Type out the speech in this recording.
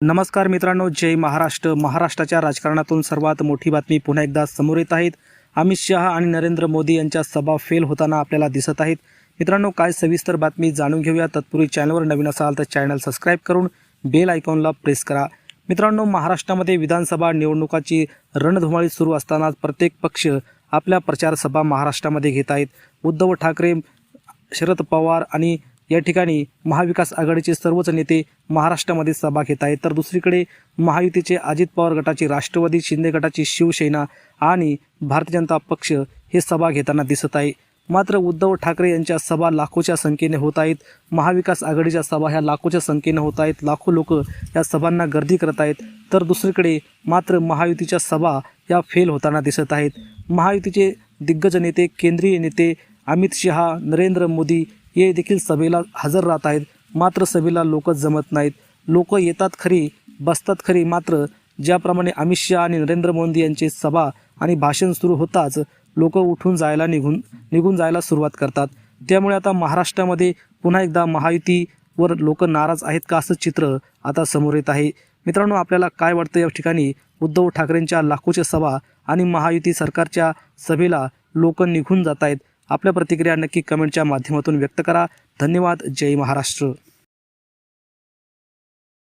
नमस्कार मित्रांनो जय महाराष्ट्र. महाराष्ट्राच्या राजकारणातून सर्वात मोठी बातमी पुन्हा एकदा समोर येत आहेत. अमित शहा आणि नरेंद्र मोदी यांच्या सभा फेल होताना आपल्याला दिसत आहेत. मित्रांनो काय सविस्तर बातमी जाणून घेऊया. तत्पूर्वी चॅनलवर नवीन असाल तर चॅनल सबस्क्राईब करून बेल आयकॉनला प्रेस करा. मित्रांनो महाराष्ट्रामध्ये विधानसभा निवडणुकाची रणधुमाळी सुरू असताना प्रत्येक पक्ष आपल्या प्रचार सभा महाराष्ट्रामध्ये घेत आहेत. उद्धव ठाकरे शरद पवार आणि या ठिकाणी महाविकास आघाडीचे सर्वच नेते महाराष्ट्रामध्ये सभा घेत आहेत. तर दुसरीकडे महायुतीचे अजित पवार गटाची राष्ट्रवादी शिंदे गटाची शिवसेना आणि भारतीय जनता पक्ष हे सभा घेताना दिसत आहे. मात्र उद्धव ठाकरे यांच्या सभा लाखोच्या संख्येने होत आहेत. महाविकास आघाडीच्या सभा ह्या लाखोच्या संख्येने होत आहेत. लाखो लोक या सभांना गर्दी करत आहेत. तर दुसरीकडे मात्र महायुतीच्या सभा या फेल होताना दिसत आहेत. महायुतीचे दिग्गज नेते केंद्रीय नेते अमित शहा नरेंद्र मोदी हे देखील सभेला हजर राहत आहेत. मात्र सभेला लोक जमत नाहीत. लोक येतात खरी बसतात खरी. मात्र ज्याप्रमाणे अमित शहा आणि नरेंद्र मोदी यांची सभा आणि भाषण सुरू होताच लोक उठून जायला निघून निघून जायला सुरुवात करतात. त्यामुळे आता महाराष्ट्रामध्ये पुन्हा एकदा महायुतीवर लोक नाराज आहेत का असं चित्र आता समोर येत आहे. मित्रांनो आपल्याला काय वाटतं या ठिकाणी? उद्धव ठाकरेंच्या लाखोच्या सभा आणि महायुती सरकारच्या सभेला लोक निघून जात आहेत. आपल्या प्रतिक्रिया नक्की कमेंटच्या माध्यमातून व्यक्त करा. धन्यवाद. जय महाराष्ट्र.